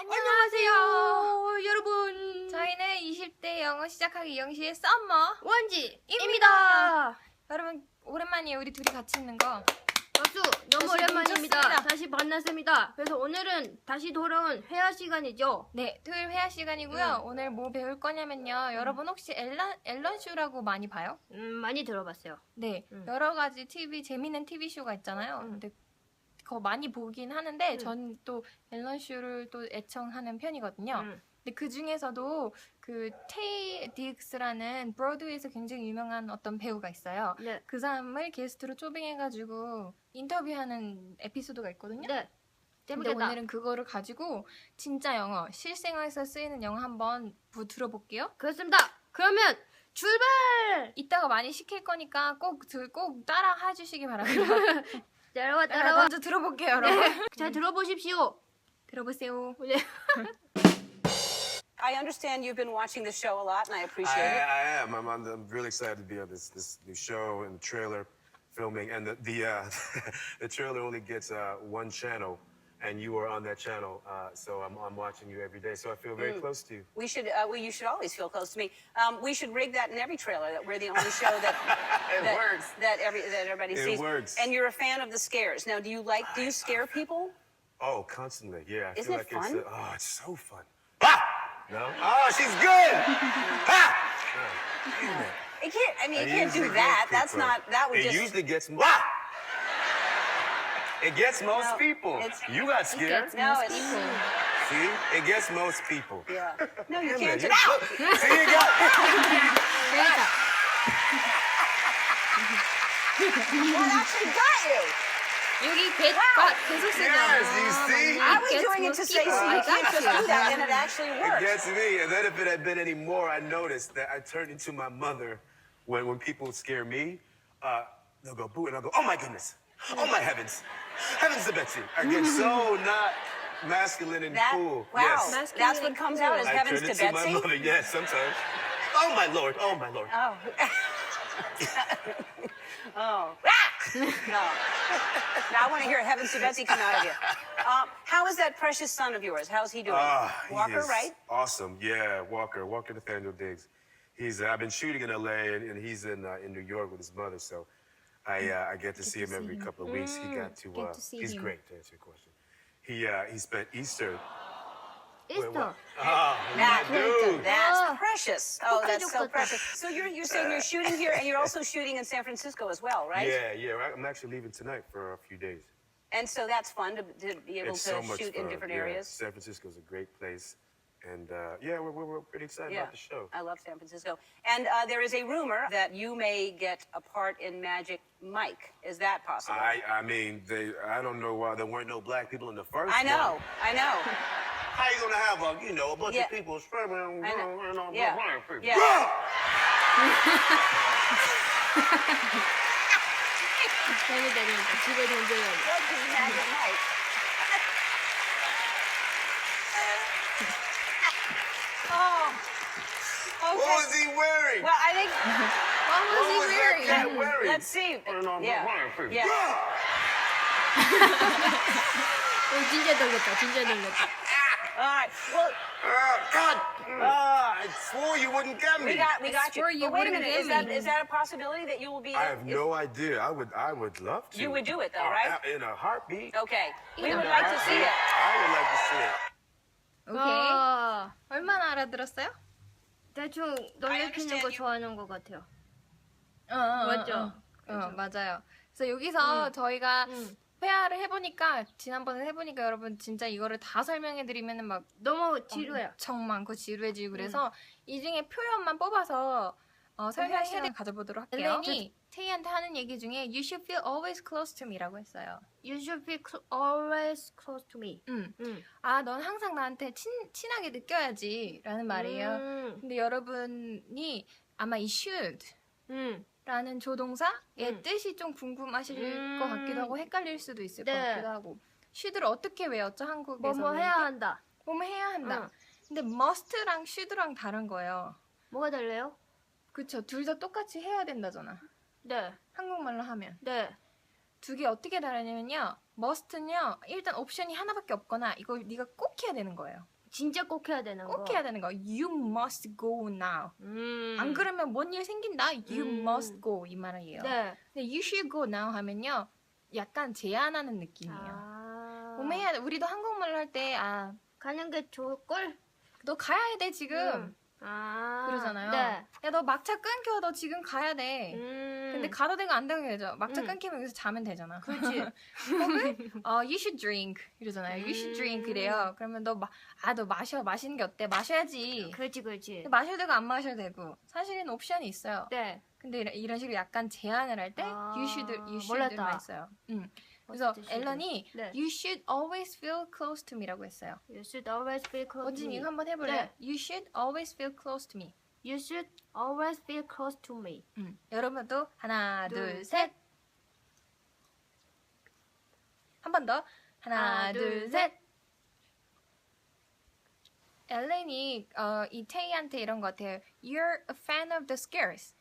안녕하세요, 여러분. 저희는 20대 영어 시작하기 영시의 썸머. 원지입니다. 여러분 오랜만이에요. 우리 둘이 같이 있는 거. 박수 너무 다시 오랜만입니다. 뭉쳤습니다. 다시 만났습니다. 그래서 오늘은 다시 돌아온 회화 시간이죠. 네, 토요일 회화 시간이고요. 음. 오늘 뭐 배울 거냐면요. 여러분 혹시 앨런 앨런 쇼라고 많이 봐요? 음, 많이 들어봤어요. 네, 음. 여러 가지 TV 재밌는 TV 쇼가 있잖아요. 음. 근데 그 거 많이 보긴 하는데 음. 전또 앨런 쇼를 또 애청하는 편이거든요. 음. 근데 그 중에서도 그 테이 디익스라는 브로드웨이에서 굉장히 유명한 어떤 배우가 있어요. 네. 그 사람을 게스트로 초빙해가지고 인터뷰하는 에피소드가 있거든요. 네. 근데 재밌겠다. 오늘은 그거를 가지고 진짜 영어, 실생활에서 쓰이는 영어 한번 부- 들어볼게요. 그렇습니다. 그러면 출발! 이따가 많이 시킬 거니까 꼭, 들, 꼭 따라 해주시기 바랍니다. 따라와 따라 따라와. 먼저 들어볼게요, 여러분. 네. 잘 들어보십시오. 들어보세요. 네. I understand you've been watching the show a lot, and I I, appreciate it. I am. I'm, I'm, I'm really excited to be on this this new show and the trailer filming. And the the uh, the trailer only gets uh, one channel, and you are on that channel. Uh, so I'm, I'm watching you every day. So I feel very close to you. We should, uh, well, you should always feel close to me. Um, we should rig that in every trailer that we're the only show that It that, works. that every that everybody It sees. works. And you're a fan of the scares. Now, do you like? Do you scare people? Oh, constantly. Yeah. I Isn't feel it like fun? it's uh, oh, it's so fun. Ah! No. Oh, she's good. ha! Damn it. It can't. I mean, It you can't do that. That's not. That would It just. usually gets. Ah! It gets most No, people. it's- You got scared. gets no, most it's. people. See, it gets most people. Yeah. No, you Damn can't. it, do you- See, you got. That actually got you. 여기 get과 계속 쓰죠. Yes, you see? I was Gets doing it most to say so people. you I can't got just you. do that, and it actually It worked. gets me. And then if it had been any more, I noticed that I turned into my mother when when people scare me. Uh, they'll go boo, and I'll go, oh my goodness, oh my heavens, heavens to Betsy. I get so not masculine and That cool. wow. Yes. Masculine That's what and comes cool. out as I heavens turn to into Betsy. my mother. Yes, sometimes. Oh my lord. Oh my lord. Oh. oh. Ah! No. Now I want to hear Heavens to Betsy come out of you. Um, how is that precious son of yours? How's he doing? Ah, he Walker, is right? Awesome. Yeah, Walker. Walker Nathaniel Diggs. He's. Uh, I've been shooting in LA, and, and he's in uh, in New York with his mother. So, I uh, I get to see to him see every him. couple of weeks. He got mm, to. Uh, to see he's him. great to answer your question. He uh, he spent Easter. Wait. Easter. Oh, That, dude. Oh. that's precious. Oh, that's so precious. So you're, you're saying you're shooting here and you're also shooting in San Francisco as well, right? Yeah, yeah. right. I'm actually leaving tonight for a few days. And so that's fun to, to be able to shoot in different yeah. areas. San Francisco's a great place. and uh, yeah, we're, we're, we're pretty excited Yeah, about the show. I love San Francisco. And uh, there is a rumor that you may get a part in Magic Mike. Is that possible? I I mean, they. I don't know why there weren't no black people in the first. I know, one. I know. How you gonna have a you know a bunch Yeah. of people screaming? I know. you know, Yeah. black people? Yeah. 재밌다 재밌다. 집에 던져야 돼. What is Magic Mike? What Okay. was he wearing? Well, I think What was what he was wearing? that cat wearing? let's see. You know, Yeah. black people. Yeah. 어, 진짜 놀랬다. 진짜 놀랬다. All right. Well, Oh, God! Ah, I swore you wouldn't get me. we got we got you. swore you But wait a wouldn't minute. get Is that me. is that a possibility that you will be? I have if- no idea. I would. I would love to. You would do it though, Oh, right? In a heartbeat. Okay. We In would a like to see it. I would like to see it. 오케이. 와, 얼마나 알아들었어요? 대충 놀래키는 거 좋아하는 것 같아요. 어, 어, 맞죠? 어, 어, 어, 맞아요. 그래서 여기서 저희가 응. 회화를 해보니까 지난번에 해보니까 여러분 진짜 이거를 다 설명해드리면은 막 너무 지루해요. 엄청 많고 지루해지고 그래서 이 중에 표현만 뽑아서 어, 설명 시간 가져보도록 할게요. 엘렌이 테이한테 하는 얘기 중에 You should feel always close to me라고 했어요. You should be cl- always close to me. 음. 응. 아, 넌 항상 나한테 친, 친하게 느껴야지 라는 말이에요. 음. 근데 여러분이 아마 이 should 응. 라는 조동사의 음. 뜻이 좀 궁금하실 음. 것 같기도 하고 헷갈릴 수도 있을 것 네. 같기도 하고 should를 어떻게 외웠죠 한국에서는 뭐뭐 해야 한다. 뭐뭐 해야 한다 응. 근데 must랑 should랑 다른 거예요 뭐가 달래요? 그쵸 둘 다 똑같이 해야 된다잖아 네. 한국말로 하면 네. 두 개 어떻게 다르냐면요. must는요. 일단 옵션이 하나밖에 없거나 이거 네가 꼭 해야 되는 거예요. 진짜 꼭 해야 되는 거. 꼭 해야 되는 거. You must go now. 음. 안 그러면 뭔 일 생긴다. You 음. must go 이 말이에요. 네. 근데 you should go now 하면요. 약간 제안하는 느낌이에요. 아. 오메야 우리도 한국말로 할 때 아, 가는 게 좋을 걸. 너 가야 돼 지금. 음. 아. 그러잖아요. 네. 야 너 막차 끊겨. 너 지금 가야 돼. 음. 근데 가도 되고 안 되고 되죠. 막차 음. 끊기면 여기서 자면 되잖아. 그렇지. 어, you should drink 이러잖아요. you should drink 음. 이래요. 그러면 너 마, 아, 너 마셔. 마시는 게 어때? 마셔야지. 그렇지, 그렇지. 마셔도 되고 안 마셔도 되고. 사실은 옵션이 있어요. 네. 근데 이런, 식으로 약간 제안을 할때 아, you should, you 몰랐다. should만 있어요. 음. 그래서? 앨런이 네. you should always feel close to me라고 했어요. You should always feel close to 어진 me. 이거 한번 해볼래? 네. You should always feel close to me. You should always feel close to me. 음. 여러분도 하나, 둘, 둘, 셋. 한 번 더. 하나, 하나, 둘, 둘, 셋. 엘렌이 어, 이 테이한테 이런 것 같아요. You're a fan of the scares.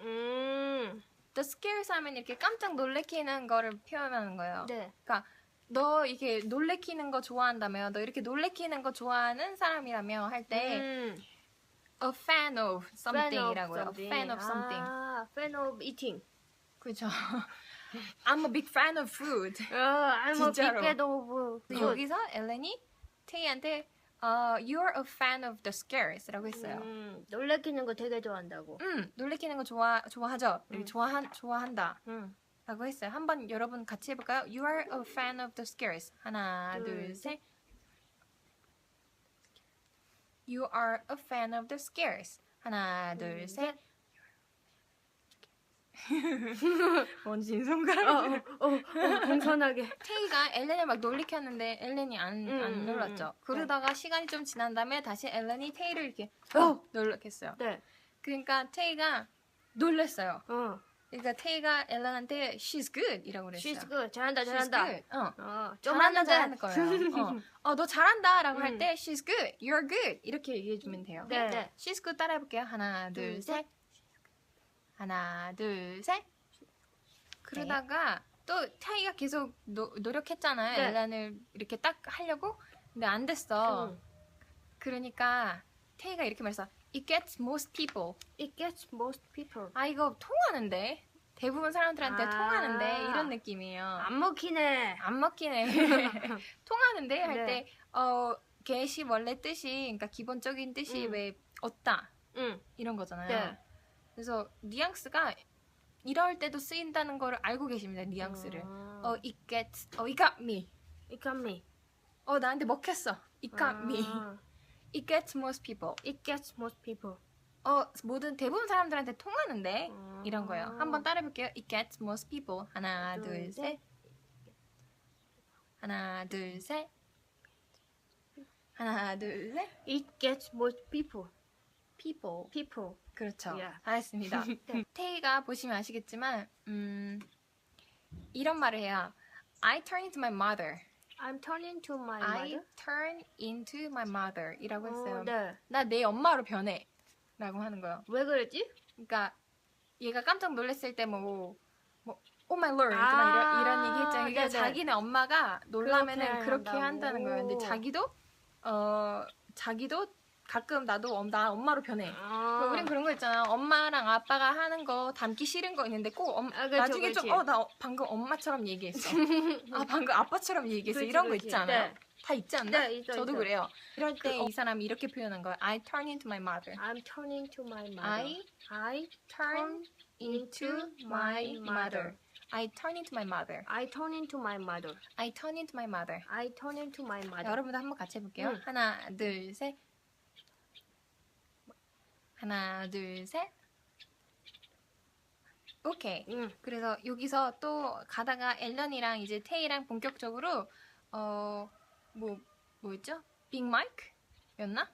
음. The scares 하면 이렇게 깜짝 놀래키는 거를 표현하는 거예요. 네. 그러니까 너 이렇게 놀래키는 거 좋아한다며, 너 이렇게 놀래키는 거 좋아하는 사람이라며 할 때 음. a fan of something이라고요. Fan of a fan of something. 아, fan of eating. 그렇죠. I'm a big fan of food. 어, I'm a big 진짜로. fan of food. 여기서 엘렌이 테이한테 어, You're a fan of the scares라고 했어요. 음, 놀래키는 거 되게 좋아한다고. 음, 놀래키는 거 좋아 좋아하죠. 음. 좋아한 좋아한다. 음. 라고 했어요. 한번 여러분 같이 해볼까요? You are a fan of the scares. 하나, 둘, 둘, 셋. You are a fan of the scares. 하나, 둘, 셋. 뭔지 손가락. 어, 어, 어, 어, 공손하게. 테이가 엘렌을 막 놀리켰는데 엘렌이 안, 음, 안 음, 놀랐죠. 음. 그러다가 시간이 좀 지난 다음에 다시 엘렌이 테이를 이렇게 어. 어! 놀랐겠어요. 네. 그러니까 테이가 놀랬어요. 어. 그러니까 테이가 엘렌한테 she's good 이라고 그랬어요. She's good. 잘한다, 잘한다. good. 어. 어, 좀 잘한다. 잘하는 거예요. 어, 어, 너 잘한다라고 할 음. 때 she's good, you're good 이렇게 얘기해 주면 돼요. 네. 네. she's good 따라해 볼게요. 하나, 둘, 둘, 셋. 하나, 둘, 셋. 그러다가 또 타이가 계속 노, 노력했잖아요. 네. 엘란을 이렇게 딱 하려고. 근데 안 됐어. 음. 그러니까 테이가 이렇게 말했어. It gets most people. It gets most people. 아 이거 통하는데 대부분 사람들한테 아. 통하는데 이런 느낌이에요. 안 먹히네. 안 먹히네. 통하는데 할 네. 때어 get이 원래 뜻이 그러니까 기본적인 뜻이 음. 왜 얻다 응. 이런 거잖아요. 네. 그래서 뉘앙스가 이럴 때도 쓰인다는 거를 알고 계십니다. 뉘앙스를. 아. 어 it gets 어 it got me. It got me. 어 나한테 먹혔어. it got me. 아. it gets most people. It gets most people. 어 모든 대부분 사람들한테 통하는데 아. 이런 거예요. 한번 따라해 볼게요. It gets most people. 하나, 둘, 둘, 셋. 셋. 하나, 둘, 셋. 하나, 둘, 셋. It gets most people. People. People. 그렇죠. Yeah. 잘했습니다. 네. 테이가 보시면 아시겠지만 음, 이런 말을 해요. I turn into my mother. I'm turning to my I mother. turn into my mother. 이라고 했어요. 어, 네. 나 내 엄마로 변해. 라고 하는 거예요. 왜 그랬지? 그러니까 얘가 깜짝 놀랐을 때 뭐, 뭐 Oh my lord, 아, 막 이런, 이런 얘기 했잖아요. 이게 네네. 자기네 엄마가 놀라면은 그렇게 그렇게. 한다는 거예요. 근데 자기도 어 자기도 가끔 나도 엄- 나 엄마로 변해. 아. 우린 그런 거 있잖아. 엄마랑 아빠가 하는 거 담기 싫은 거 있는데 꼭 엄, 아, 그렇죠, 나중에 그렇지. 좀 어 나 방금 엄마처럼 얘기했어. 아 방금 아빠처럼 얘기했어. 그렇지, 이런 거 그렇지. 있지 않아요? 네. 다 있지 않나? 네, 있어, 저도 있어. 그래요. 이럴 때 그, 어. 이 사람이 이렇게 표현한 거예요. I turn into my mother. I'm turning to my mother. I I turn into my mother. I turn into my mother. I turn into my mother. I turn into my mother. I turn into my mother. 여러분도 한번 같이 해볼게요. 응. 하나, 둘, 셋. 하나, 둘, 셋. 오케이. 응. 그래서 여기서 또 가다가 앨런이랑 이제 테이랑 본격적으로 어 뭐 뭐였죠? 빅 마이크였나?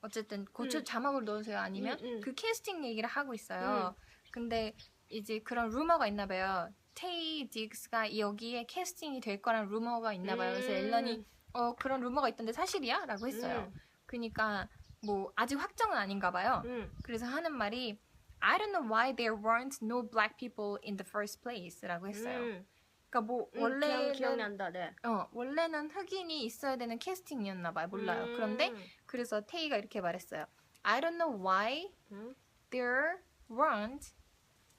어쨌든 고쳐 응. 자막을 넣으세요. 아니면 응, 응. 그 캐스팅 얘기를 하고 있어요. 근데 이제 그런 루머가 있나 봐요. 테이 딕스가 여기에 캐스팅이 될 거란 루머가 있나 봐요. 그래서 음. 앨런이 어 그런 루머가 있던데 사실이야? 라고 했어요. 음. 그러니까 뭐 아직 확정은 아닌가 봐요. 응. 그래서 하는 말이 I don't know why there weren't no black people in the first place라고 했어요. 음, 그러니까 뭐 음, 원래는 기억, 기억난다. 네. 어 원래는 흑인이 있어야 되는 캐스팅이었나 봐요. 몰라요. 음, 그런데 그래서 테이가 이렇게 말했어요. I don't know why 음. there weren't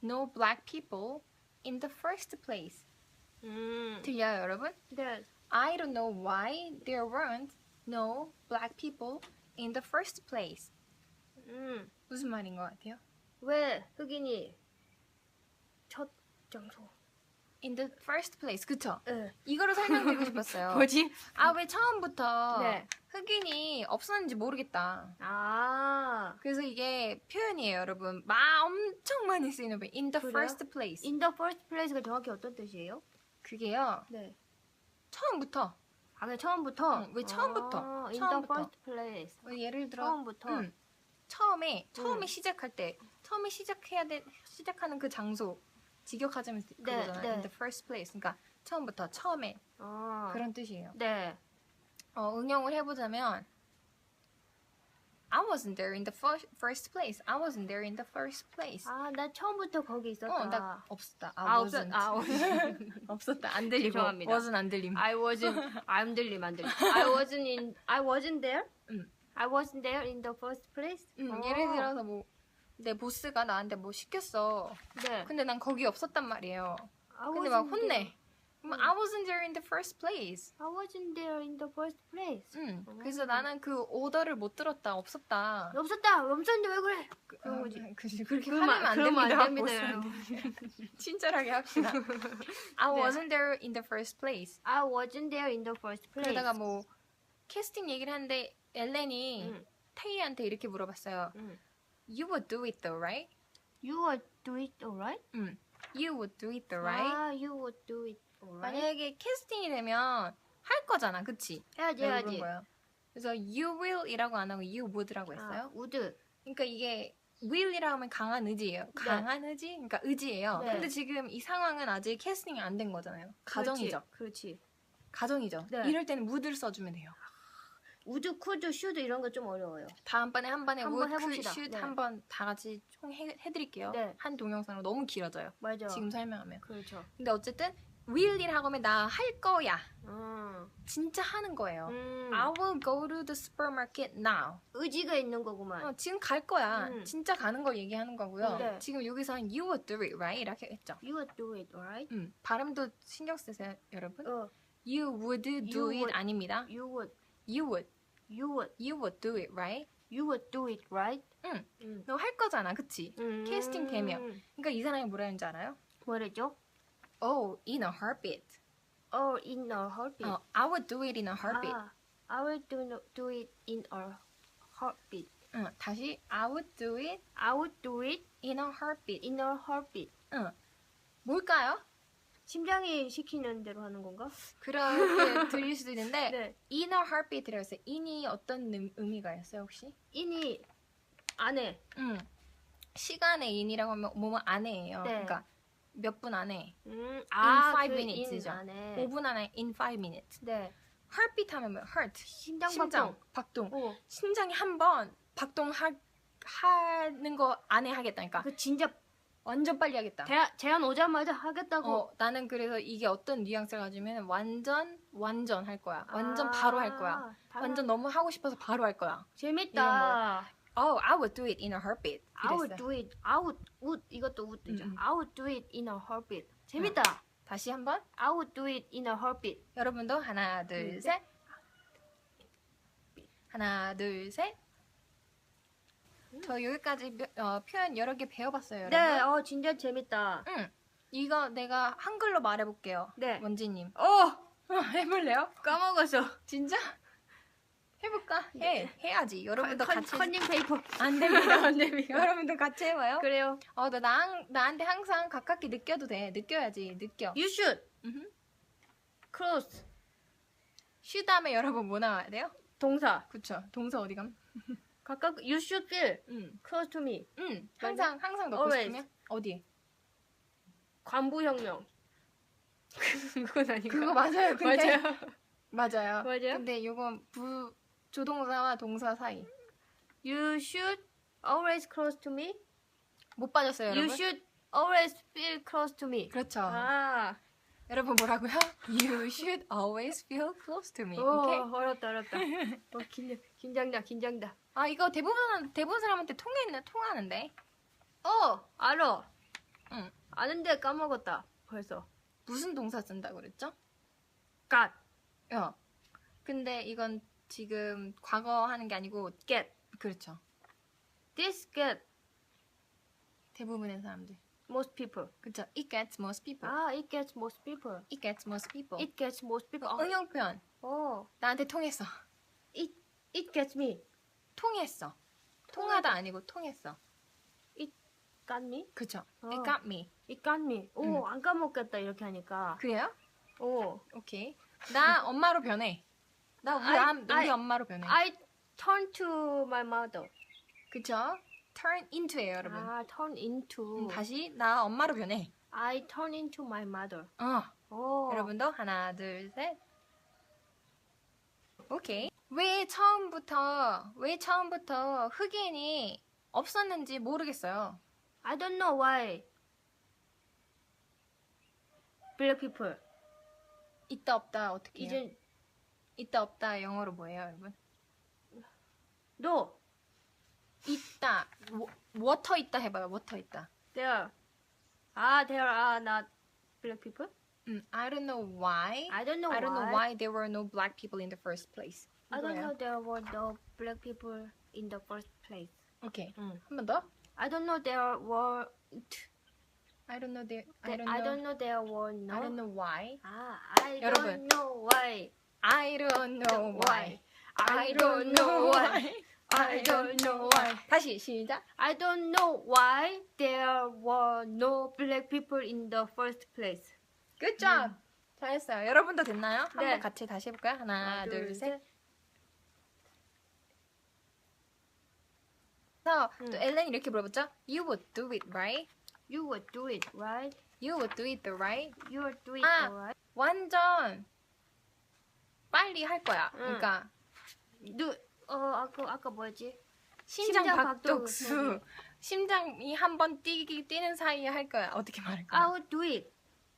no black people in the first place. 음, 들려요, 여러분? 네. I don't know why there weren't no black people in the first place. 음, 무슨 말인 것 같아요? 왜 흑인이 첫 장소? In the first place, 그쵸? 네. 이거를 설명드리고 싶었어요. 뭐지? 아, 왜 처음부터 네. 흑인이 없었는지 모르겠다. 아, 그래서 이게 표현이에요, 여러분. 막 엄청 많이 쓰이는 표현. In the 그래요? first place. in the first place가 정확히 어떤 뜻이에요? 그게요. 네. 처음부터. 아, 그냥 처음부터? 응, 왜 처음부터? 아, 처음부터. place. 뭐 예를 들어 처음부터? 음, 처음에 처음에 음. 시작할 때 처음에 시작해야 돼 시작하는 그 장소 직역하자면 네, 그거잖아요. 네. In the first place. 그러니까 처음부터 처음에 아, 그런 뜻이에요. 네. 어, 응용을 해보자면 I wasn't there in the first, first place. I wasn't there in the first place. 아, 나 처음부터 거기 있었다. 어, 나 없었다. I 아, 없었, wasn't. 아, 없었다. 안 들리고. 죄송합니다. wasn't 안 들림. I wasn't, 안 들림, 안 들림. I wasn't in, I wasn't there? 음. I wasn't there in the first place? 음, 어. 예를 들어서 뭐 내 보스가 나한테 뭐 시켰어. 네. 근데 난 거기 없었단 말이에요. I 근데 막 혼내. there. 그럼 I wasn't there in the first place. I wasn't there in the first place. 응. 어. 그래서 나는 그 오더를 못 들었다. 없었다. 없었다! 없었는데 왜 그래? 그런 아, 거지. 그, 그렇게 그러면 화내면 안 그러면 됩니다. 안 됩니다, 보스한테. 친절하게 합시다. I 네. wasn't there in the first place. I wasn't there in the first place. 그러다가 뭐 캐스팅 얘기를 하는데 엘렌이 응. 테이한테 이렇게 물어봤어요. 응. You would do it though, right? You would do it alright? 응. You would do it though, right? 아, you would do it alright? 만약에 캐스팅이 되면 할 거잖아, 그치? 해야지, 해야지. 거예요. 그래서 you will이라고 안 하고 you would라고 했어요. 아, would. 그러니까 이게 will이라고 하면 강한 의지예요. 강한 의지? 그러니까 의지예요. 네. 근데 지금 이 상황은 아직 캐스팅이 안 된 거잖아요. 가정이죠. 그렇지. 가정이죠. 네. 이럴 때는 would를 써주면 돼요. would, could, should 이런 거 좀 어려워요. 다음번에 한 번에 한번 would, could, 해봅시다. should 네. 한번 다 같이 총 해, 해드릴게요. 네. 한 동영상으로 너무 길어져요. 맞아. 지금 설명하면. 그렇죠. 근데 어쨌든 will이라고 하면 나 할 거야. 음. 진짜 하는 거예요. 음. I will go to the supermarket now. 의지가 있는 거구만. 어, 지금 갈 거야. 음. 진짜 가는 걸 얘기하는 거고요. 네. 지금 여기서 는 you would do it, right? 이렇게 했죠. You would do it, alright? 음, 발음도 신경 쓰세요, 여러분. 어, You would do You it would. 아닙니다. you would, You would, you would, you would do it, right? you would do it, right? 응. 음. 너 할 거잖아, 그치? 음. 캐스팅 되면. 그러니까 이 사람이 뭐라 했는지 알아요? 뭐랬죠? Oh, in a heartbeat. Oh, in a heartbeat. 어, I would do it in a heartbeat. 아, I will do, do it in a heartbeat. 응, 다시 I would do it I would do it in a heartbeat. in a heartbeat. 응. 뭘까요? 심장이 시키는 대로 하는 건가? 그렇게 들릴 수도 있는데 네. in a heartbeat이라고 했어요. in이 어떤 의- 의미가 있어요, 혹시? 인이 안에. 응. 시간의 in이라고 하면 뭐뭐 안에예요. 네. 그러니까 몇 분 안에, 음, five 그 minutes죠. 인 안에. 5분 안에, in 5 minutes. 네. heartbeat 하면 뭐 heart, 심장 심장, 박동. 박동. 어, 심장이 한 번 박동하 하는 거 안에 하겠다니까. 그 진짜 완전 빨리 하겠다. 대, 제안 오자마자 하겠다고. 어, 나는 그래서 이게 어떤 뉘앙스를 가지면 완전 완전 할 거야. 완전 아, 바로 할 거야. 바로 완전 너무 하고 싶어서 바로 할 거야. 재밌다. Oh, I would do it in a heartbeat. I would do it. I would, would 이것도 would죠. 음, 음. I would do it in a heartbeat. 재밌다. 다시 한번 I would do it in a heartbeat. 여러분도 하나, 둘, 음. 셋. 하나, 둘, 셋. 저 여기까지 며- 어, 표현 여러 개 배워봤어요, 여러분. 네, 어 진짜 재밌다. 응. 이거 내가 한글로 말해볼게요. 네. 원지님. 어, 해볼래요? 까먹었어. 진짜? 해볼까? 해. 해야지. 여러분도 컨, 같이. 컨닝 페이퍼. 안 됩니다. 안 됩니다. 여러분도 같이 해봐요. 그래요. 어, 나, 나, 나한테 항상 가깝게 느껴도 돼. 느껴야지. 느껴. You should 음흠. close. 쉬 다음에 여러분 뭐 나와야 돼요? 동사. 그쵸. 동사 어디 감? 각각 you should feel 응. close to me. 응. 항상, 항상 넣고 Always. 싶으면? 어디? 관부혁명. 그건 아닌가? 그거 맞아요. 근데. 맞아요. 맞아요. 맞아요? 근데 요건 부, 조동사와 동사 사이. You should always close to me. 못 빠졌어요, 여러분? You should always feel close to me. 그렇죠. 아, 여러분 뭐라고요? You should always feel close to me. 오, 오케이? 어렵다, 어렵다. 어, 긴, 긴장다, 긴장다. 아 이거 대부분 대부분 사람한테 통했네 통하는데. 어, 알아. 응. 아는데 까먹었다. 벌써. 무슨 동사 쓴다고 그랬죠? got, 어. 근데 이건 지금 과거 하는 게 아니고 get. 그렇죠. This get 대부분의 사람들. most people. 그렇죠. It gets most people. 아, it gets most people. It gets most people. It gets most people. 어, 응용 표현. 어, 나한테 통했어. it, it gets me. 통했어. 통하다 아니고 통했어. It got me. 그쵸? 어. It got me. It got me. 오, 응. 안 까먹겠다, 이렇게 하니까. 그래요? 오. 오케이. 나 엄마로 변해. 나 우리, I- 암, 우리 I- 엄마로 변해. I turn to my mother. 그쵸? turn into예요, 여러분. 아, turn into. 음, 다시 나 엄마로 변해. I turn into my mother. 어. 오. 여러분도 하나, 둘, 셋. 오케이. 왜 처음부터 왜 처음부터 흑인이 없었는지 모르겠어요. I don't know why. Black people. 있다 없다 어떻게? 이제 있다 없다 영어로 뭐예요, 여러분? No. 있다. 워터 있다 해봐요. 워터 있다. There. Ah, there are not black people. 음, I don't know why. I don't know. I don't know why there were no black people in the first place. I don't know there were no black people in the first place. Okay. 음. 한번 더. I don't know there were. I don't know there. I don't know. I don't know there were no. I don't know why. Ah, I 여러분. don't know why. I don't know why. I don't know why. I don't know why. 다시 시작. I don't know why there were no black people in the first place. Good job. 잘했어요. 여러분도 됐나요? 네. 한번 같이 다시 해볼까요? 하나, 둘, 셋. 그래서 또 엘렌이 이렇게 물어봤죠? You would do it, right? You would do it, right? You would do it, right? You would do it, 아. right? 완전 빨리 할 거야. 응. 그러니까 누, 어, 아까 아까 뭐였지? 심장, 심장 박동수. 박동수. 심장이 한 번 뛰기 뛰는 사이에 할 거야. 어떻게 말할까? I would do it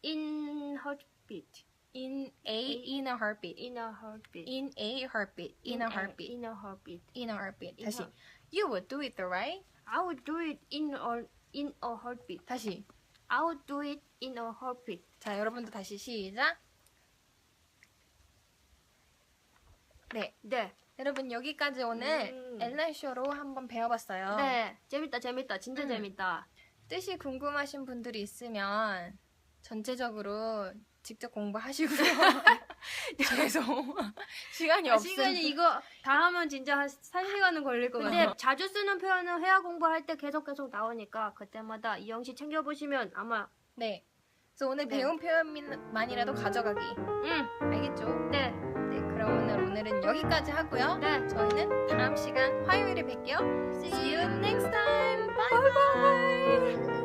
in heartbeat. In a in a heartbeat. In a heartbeat. In a heartbeat. In a heartbeat. In a heartbeat. In a heartbeat. 다시. a- You would do it, right? I would do it in a in a heartbeat. 다시. I would do it in a heartbeat. 자, 여러분도 다시 시작. 네. 네. 여러분 여기까지 오늘 음. 엘렌 쇼로 한번 배워봤어요. 네. 재밌다, 재밌다. 진짜 음. 재밌다. 뜻이 궁금하신 분들이 있으면 전체적으로 직접 공부하시고요. 죄송. 시간이 없어요. 시간이 이거 다 하면 진짜 한 3시간은 걸릴 것 근데 같아요. 자주 쓰는 표현은 회화 공부할 때 계속 계속 나오니까 그때마다 이영씨 챙겨보시면 아마 네. 그래서 오늘 네. 배운 표현만이라도 가져가기. 응, 알겠죠? 네, 네. 그럼 오늘 오늘은 여기까지 하고요. 네. 저희는 다음 시간 화요일에 뵐게요. See you next time. Bye bye.